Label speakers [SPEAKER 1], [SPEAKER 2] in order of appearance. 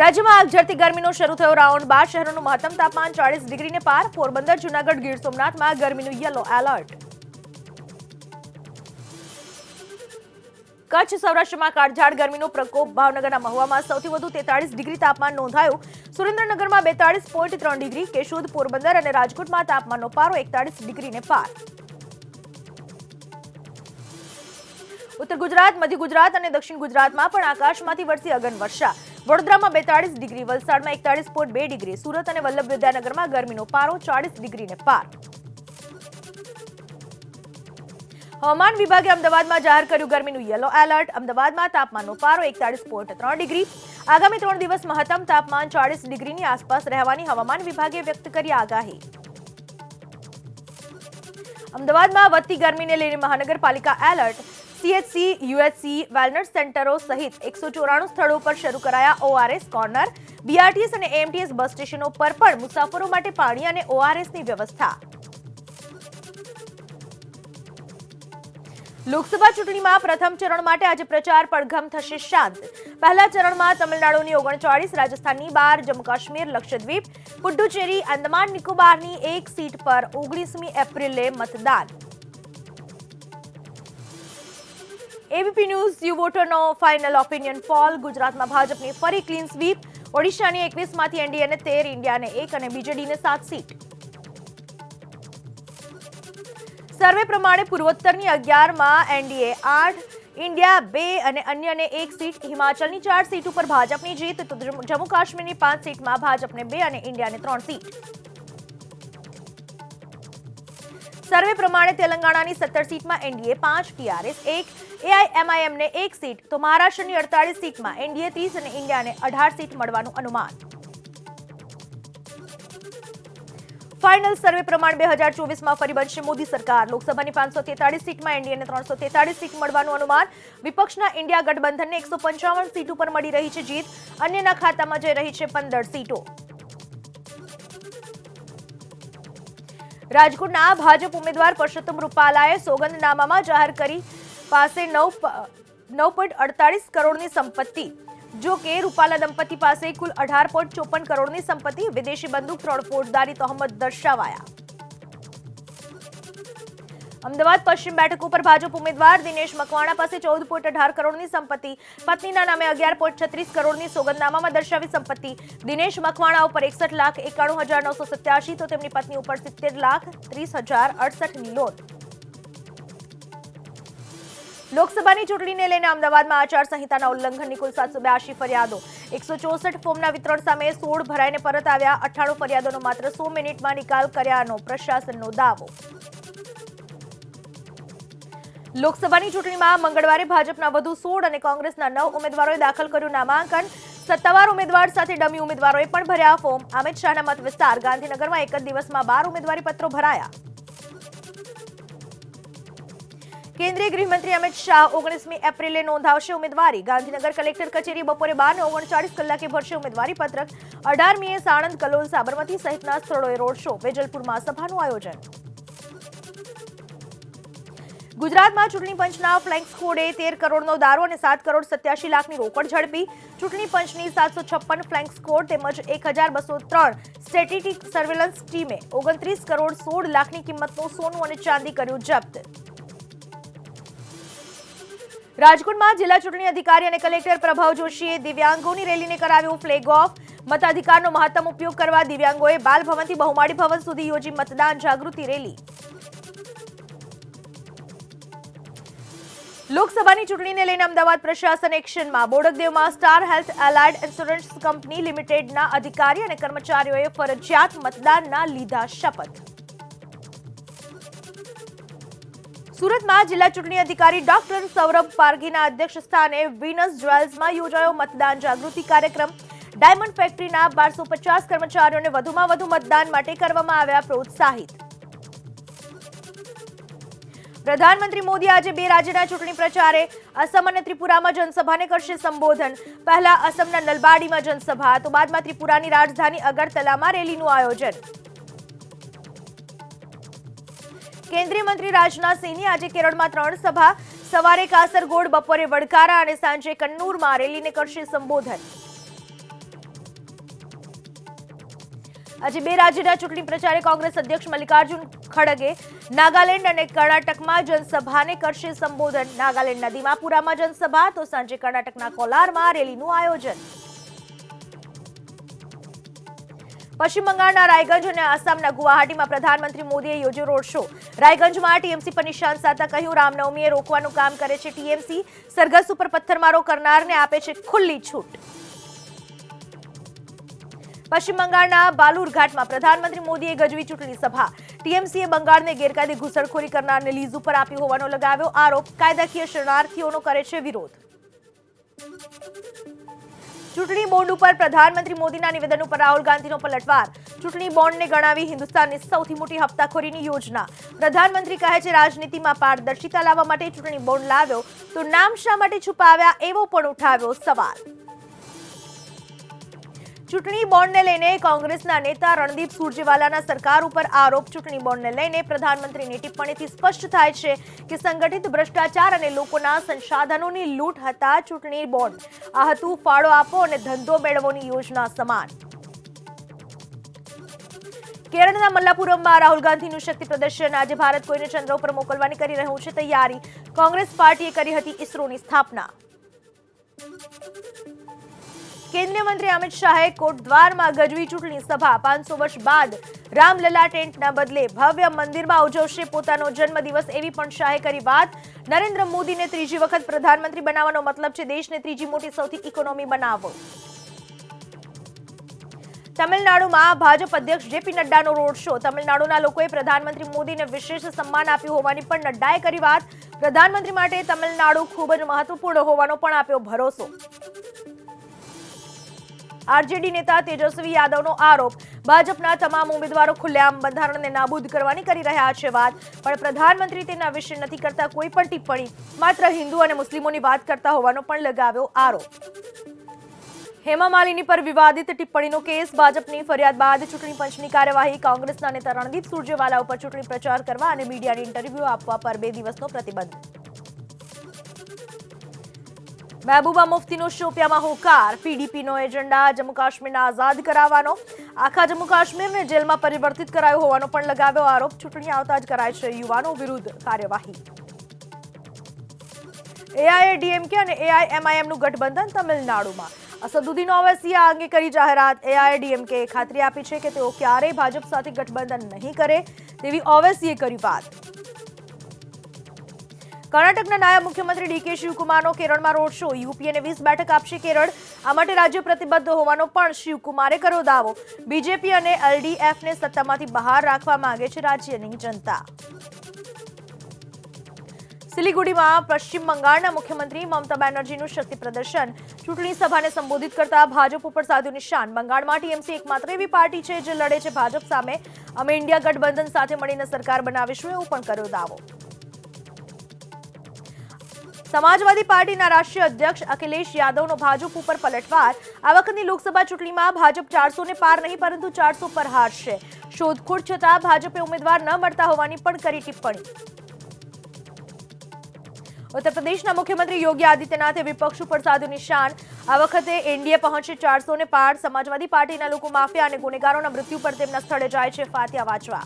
[SPEAKER 1] રાજ્યમાં આગ ઝરતી ગરમીનો શરૂ થયો. રાઉન્ડ બાર શહેરોનું મહત્તમ તાપમાન ચાળીસ ડિગ્રીને પાર. પોરબંદર, જૂનાગઢ, ગીર સોમનાથમાં ગરમીનું યલો એલર્ટ. કચ્છ, સૌરાષ્ટ્રમાં કાળઝાળ ગરમીનો પ્રકોપ. ભાવનગરના મહુવામાં સૌથી વધુ તેતાળીસ ડિગ્રી તાપમાન નોંધાયું. સુરેન્દ્રનગરમાં બેતાળીસ પોઈન્ટ ત્રણ ડિગ્રી. કેશોદ, પોરબંદર અને રાજકોટમાં તાપમાનનો પારો એકતાળીસ ડિગ્રીને પાર. ઉત્તર ગુજરાત, મધ્ય ગુજરાત અને દક્ષિણ ગુજરાતમાં પણ આકાશમાંથી વરસી અગન વર્ષા. વડોદરામાં બેતાળીસ ડિગ્રી, વલસાડમાં એકતાળીસ પોઈન્ટ બે ડિગ્રી, સુરત અને વલ્લભ વિદ્યાનગરમાં ગરમીનો પારો ચાળીસ ડિગ્રીને પાર. હવામાન વિભાગે અમદાવાદમાં જાહેર કર્યું ગરમીનું યલો એલર્ટ, અમદાવાદમાં તાપમાનનો પારો એકતાળીસ પોઈન્ટ ત્રણ ડિગ્રી. આગામી ત્રણ દિવસ મહત્તમ તાપમાન ચાળીસ ડિગ્રીની આસપાસ રહેવાની હવામાન વિભાગે વ્યક્ત કરી આગાહી. અમદાવાદમાં વધતી ગરમીને લઈને મહાનગરપાલિકા એલર્ટ સીએચસી, યુએચસી વેલનેસ સેન્ટરો સહિત એકસો ચોરાણું સ્થળો પર શરૂ કરાયા ઓઆરએસ કોર્નર. બીઆરટીએસ અને એમટીએસ બસ સ્ટેશનો પર પણ મુસાફરો માટે પાણી અને ઓઆરએસની વ્યવસ્થા. લોકસભા ચૂંટણીમાં પ્રથમ ચરણ માટે આજે પ્રચાર પડઘમ થશે શાંત. પહેલા ચરણમાં તમિલનાડુની ઓગણચાળીસ, રાજસ્થાનની બાર જમ્મુ કાશ્મીર લક્ષદ્વીપ, પુડુચેરી અંદમાન નિકોબારની એક સીટ પર ઓગણીસમી એપ્રિલે મતદાન. એબીપી ન્યૂઝ યુ વોટરનો ફાઇનલ ઓપિનિયન ફોલ ગુજરાતમાં ભાજપની ફરી ક્લીન સ્વીપ ઓડિશાની એકવીસમાંથી એનડીએને તેર, ઇન્ડિયાને એક અને બીજેડીને સાત સીટ સર્વે પ્રમાણે પૂર્વોત્તરની અગિયારમાં એનડીએ આઠ, ઇન્ડિયા બે અને અન્યને એક સીટ હિમાચલની ચાર સીટ ઉપર ભાજપની જીત. તો જમ્મુ કાશ્મીરની પાંચ સીટમાં ભાજપને બે અને ઇન્ડિયાને ત્રણ સીટ સર્વે પ્રમાણે તેલંગાણાની સત્તર સીટમાં એનડીએ પાંચ ટીઆરએસ એક એઆઈએમઆઈએમને એક સીટ તો મહારાષ્ટ્રની અડતાલીસ સીટમાં એનડીએ ત્રીસ અને ઇન્ડિયાને અઢાર સીટ મળવાનું અનુમાન. ફાઇનલ સર્વે પ્રમાણે બે હજાર ચોવીસમાં ફરી બનશે મોદી સરકાર. લોકસભાની પાંચસો તેતાળીસ સીટમાં એનડીએને ત્રણસો તેતાળીસ સીટ મળવાનું અનુમાન. વિપક્ષના ઇન્ડિયા ગઠબંધનને એકસો પંચાવન સીટ ઉપર મળી રહી છે જીત. અન્યના ખાતામાં જઈ રહી છે પંદર સીટો. રાજકોટના ભાજપ ઉમેદવાર પરસોત્તમ રૂપાલાએ સોગંદનામામાં જાહેર કરી પાસે નવ પ- નવ પોઈન્ટ અડતાલીસ કરોડની સંપત્તિ. જો કે રૂપાલા દંપતી પાસે કુલ અઢાર પોઈન્ટ ચોપન કરોડની સંપત્તિ. વિદેશી બંદૂક, ત્રણ ફોજદારી તહોમત દર્શાવાયા. અમદાવાદ પશ્ચિમ બેઠક ઉપર ભાજપ ઉમેદવાર દિનેશ મકવાણા પાસે ચૌદ પોઈન્ટ અઢાર કરોડની સંપત્તિ. પત્નીના નામે અગિયાર પોઈન્ટ છત્રીસ કરોડની સોગંદનામામાં દર્શાવી સંપત્તિ. દિનેશ મકવાણા ઉપર એકસઠ લાખ એકાણું હજાર નવસો સત્યાસી તો તેમની પત્ની ઉપર સિત્તેર લાખ ત્રીસ હજાર અડસઠની લોન લોકસભાની ચૂંટણીને લઈને અમદાવાદમાં આચારસંહિતાના ઉલ્લંઘનની કુલ સાતસો બ્યાસી ફરિયાદો. એકસો ચોસઠ ફોર્મના વિતરણ સામે સોળ ભરાઈને પરત આવ્યા અઠ્ઠાણું ફરિયાદોનો માત્ર સો મિનિટમાં નિકાલ કર્યાનો પ્રશાસનનો દાવો. લોકસભાની ચૂંટણીમાં મંગળવારે ભાજપના વધુ સોળ અને કોંગ્રેસના નવ ઉમેદવારોએ દાખલ કર્યું નામાંકન. સત્તાવાર ઉમેદવાર સાથે ડમી ઉમેદવારોએ પણ ભર્યા ફોર્મ. અમિત શાહના મત વિસ્તાર ગાંધીનગરમાં એક જ દિવસમાં બાર ઉમેદવારી પત્રો ભરાયા. કેન્દ્રીય ગૃહમંત્રી અમિત શાહ ઓગણીસમી એપ્રિલે નોંધાવશે ઉમેદવારી. ગાંધીનગર કલેક્ટર કચેરી બપોરે બાર ને ઓગણચાળીસ કલાકે ભરશે ઉમેદવારી પત્રક. અઢારમીએ સાણંદ, કલોલ, સાબરમતી સહિતના સ્થળોએ રોડ શો. વેજલપુરમાં સભાનું આયોજન. ગુજરાતમાં ચૂંટણી પંચના ફ્લેંક સ્કોડે તેર કરોડનો દારૂ અને સાત કરોડ સત્યાસી લાખની રોકડ ઝડપી. ચૂંટણી પંચની સાતસો છપ્પન ફ્લેંક સ્કોડ તેમજ એક હજાર બસો ત્રણ સ્ટેટિક સર્વેલન્સ ટીમે ઓગણત્રીસ કરોડ સોળ લાખની કિંમતનું સોનું અને ચાંદી કર્યું જપ્ત. રાજકોટમાં જિલ્લા ચૂંટણી અધિકારી અને કલેક્ટર પ્રભાવ જોશીએ દિવ્યાંગોની રેલીને કરાવ્યો ફ્લેગ ઓફ મતાધિકારનો મહત્તમ ઉપયોગ કરવા દિવ્યાંગોએ બાલભવનથી બહુમાળી ભવન સુધી યોજી મતદાન જાગૃતિ રેલી. લોકસભાની ચૂંટણીને લઈને અમદાવાદ પ્રશાસન એક્શનમાં બોડકદેવમાં star health allied insurance company લિમિટેડના અધિકારી અને કર્મચારીઓએ ફરજિયાત મતદાનના લીધા શપથ. સુરતમાં જિલ્લા ચૂંટણી અધિકારી ડોક્ટર સૌરભ પારઘીના અધ્યક્ષ સ્થાને વિનસ જ્વેલ્સમાં યોજાયો મતદાન જાગૃતિ કાર્યક્રમ. ડાયમંડ ફેક્ટરીના બારસો પચાસ કર્મચારીઓને વધુમાં વધુ મતદાન માટે કરવામાં આવ્યા પ્રોત્સાહિત. પ્રધાનમંત્રી મોદી આજે બે રાજ્યના ચૂંટણી પ્રચારે. અસમ અને ત્રિપુરામાં જનસભાને કરશે સંબોધન. પહેલા અસમના નલબાડીમાં જનસભા, તો બાદમાં ત્રિપુરાની રાજધાની અગરતલામાં રેલીનું આયોજન. કેન્દ્રીય મંત્રી રાજનાથ આજે કેરળમાં ત્રણ સભા. સવારે કાસરગોડ, બપોરે વડકારા અને સાંજે કન્નૂરમાં રેલીને કરશે સંબોધન. આજે બે રાજ્યના ચૂંટણી પ્રચારે કોંગ્રેસ અધ્યક્ષ મલ્લિકાર્જુન ખડગે નાગાલેન્ડ અને કર્ણાટકમાં જનસભાને કરશે સંબોધન. નાગાલેન્ડના દિમાપુરામાં જનસભા, તો સાંજે કર્ણાટકના કોલારમાં રેલીનું આયોજન. પશ્ચિમ બંગાળના રાયગંજ અને આસામના ગુવાહાટીમાં પ્રધાનમંત્રી મોદીએ યોજ્યો રોડ શો. રાયગંજમાં ટીએમસી પર નિશાન સાધતા કહ્યું, રામનવમીએ રોકવાનું કામ કરે છે ટીએમસી. સરઘસ ઉપર પથ્થરમારો કરનારને આપે છે ખુલ્લી છૂટ. પશ્ચિમ બંગાળના બાલુરઘાટમાં પ્રધાનમંત્રી મોદીએ ગજવી ચૂંટણી સભા. ટીએમસીએ બંગાળને ગેરકાયદે ઘૂસણખોરી કરનારને લીઝ ઉપર આપ્યું હોવાનો લગાવ્યો આરોપ. કાયદાકીય શરણાર્થીઓનો કરે છે વિરોધ. ચૂંટણી બોન્ડ ઉપર પ્રધાનમંત્રી મોદીના નિવેદન ઉપર રાહુલ ગાંધીનો પલટવાર. ચૂંટણી બોન્ડને ગણાવી હિન્દુસ્તાનની સૌથી મોટી હપ્તાખોરીની યોજના. પ્રધાનમંત્રી કહે છે, રાજનીતિમાં પારદર્શિતા લાવવા માટે ચૂંટણી બોન્ડ લાવ્યો તો નામ શા માટે છુપાવ્યા? એવો પણ ઉઠાવ્યો સવાલ. ચૂંટણી બોન્ડને લઈને કોંગ્રેસના નેતા રણદીપ સુરજેવાલાના સરકાર ઉપર આરોપ. ચૂંટણી બોન્ડને લઈને પ્રધાનમંત્રીની ટિપ્પણીથી સ્પષ્ટ થાય છે કે સંગઠિત ભ્રષ્ટાચાર અને લોકોના સંસાધનોની લૂંટ હતા ચૂંટણી બોન્ડ. આ હતું ફાળો આપો અને ધંધો મેળવોની યોજના સમાન. કેરળના મલ્લાપુરમમાં રાહુલ ગાંધીનું શક્તિ પ્રદર્શન. આજે ભારત કોઈને ચંદ્ર ઉપર મોકલવાની કરી રહ્યું છે તૈયારી. કોંગ્રેસ પાર્ટીએ કરી હતી ઇસરોની સ્થાપના. કેન્દ્રીય મંત્રી અમિત શાહે કોટદ્વારમાં ગજવી ચૂંટણી સભા પાંચસો વર્ષ બાદ રામલલા ટેન્ટના બદલે ભવ્ય મંદિરમાં ઉજવશે પોતાનો જન્મદિવસ એવી પણ શાહે કરી વાત. નરેન્દ્ર મોદીને ત્રીજી વખત પ્રધાનમંત્રી બનાવવાનો મતલબ છે દેશને ત્રીજી મોટી સૌથી ઇકોનોમી બનાવો. તમિલનાડુમાં ભાજપ અધ્યક્ષ જેપી નડ્ડાનો રોડ શો. તમિલનાડુના લોકોએ પ્રધાનમંત્રી મોદીને વિશેષ સન્માન આપ્યું હોવાની પણ નડ્ડાએ કરી વાત. પ્રધાનમંત્રી માટે તમિલનાડુ ખૂબ જ મહત્વપૂર્ણ હોવાનો પણ આપ્યો ભરોસો. આરજેડી નેતા તેજસ્વી યાદવનો આરોપ. ભાજપના તમામ ઉમેદવારો ખુલ્લેઆમ બંધારણને નાબૂદ કરવાની કરી રહ્યા છે વાત. પણ પ્રધાનમંત્રી તેના વિશે નથી કરતા કોઈ પણ ટિપ્પણી. માત્ર હિન્દુ અને મુસ્લિમોની વાત કરતા હોવાનો પણ લગાવ્યો આરોપ. હેમા માલિની પર વિવાદિત ટિપ્પણીનો કેસ. ભાજપની ફરિયાદ બાદ ચૂંટણી પંચની કાર્યવાહી કોંગ્રેસના નેતા રણદીપ સુરજેવાલા ઉપર ચૂંટણી પ્રચાર કરવા અને મીડિયાને ઇન્ટરવ્યૂ આપવા પર બે દિવસનો પ્રતિબંધ. મહેબૂબા મુફ્તીનો શોપિયામાં હોકાર. પીડીપીનો એજન્ડા જમ્મુ કાશ્મીરને આઝાદ કરાવવાનો. આખા જમ્મુ કાશ્મીરને જેલમાં પરિવર્તિત કરાયો હોવાનો પણ લગાવ્યો આરોપ. ચૂંટણી આવતા જ કરાય છે યુવાનો વિરુદ્ધ કાર્યવાહી. એઆઈએડીએમકે અને એઆઈએમઆઈએમનું ગઠબંધન તમિલનાડુમાં. અસદુદ્દીન ઓવૈસીએ આ અંગે કરી જાહેરાત. એઆઈએડીએમકે ખાતરી આપી છે કે તેઓ ક્યારેય ભાજપ સાથે ગઠબંધન નહીં કરે તેવી ઓવૈસીએ કરી વાત. કર્ણાટકના નાયબ મુખ્યમંત્રી ડીકે શિવકુમારનો કેરળમાં રોડ શો. યુપીએને વીસ બેઠક આપશે કેરળ. આ માટે રાજ્ય પ્રતિબદ્ધ હોવાનો પણ શિવકુમારે કર્યો દાવો. બીજેપી અને એલડીએફને સત્તામાંથી બહાર રાખવા માંગે છે રાજ્યની જનતા. સિલિગુડીમાં પશ્ચિમ બંગાળના મુખ્યમંત્રી મમતા બેનર્જીનું શક્તિ પ્રદર્શન. ચૂંટણી સભાને સંબોધિત કરતા ભાજપ ઉપર સાધ્યું નિશાન. બંગાળમાં ટીએમસી એકમાત્ર એવી પાર્ટી છે જે લડે છે ભાજપ સામે. અમે ઇન્ડિયા ગઠબંધન સાથે મળીને સરકાર બનાવીશું એવું પણ કર્યો દાવો. સમાજવાદી પાર્ટીના રાષ્ટ્રીય અધ્યક્ષ અખિલેશ યાદવનો ભાજપ ઉપર પલટવાર. આ વખતની લોકસભા ચૂંટણીમાં ભાજપ ચારસો ને પાર નહીં, પરંતુ ચારસો પર હારશે શોધખોળ છતાં ભાજપે ઉમેદવાર ન મળતા હોવાની પણ કરી ટિપ્પણી. ઉત્તર પ્રદેશના મુખ્યમંત્રી યોગી આદિત્યનાથે વિપક્ષ ઉપર સાધુ નિશાન. આ વખતે એનડીએ પહોંચે ચારસો ને પાર. સમાજવાદી પાર્ટીના લોકો માફિયા અને ગુનેગારોના મૃત્યુ પર તેમના સ્થળે જાય છે ફાતિયા વાંચવા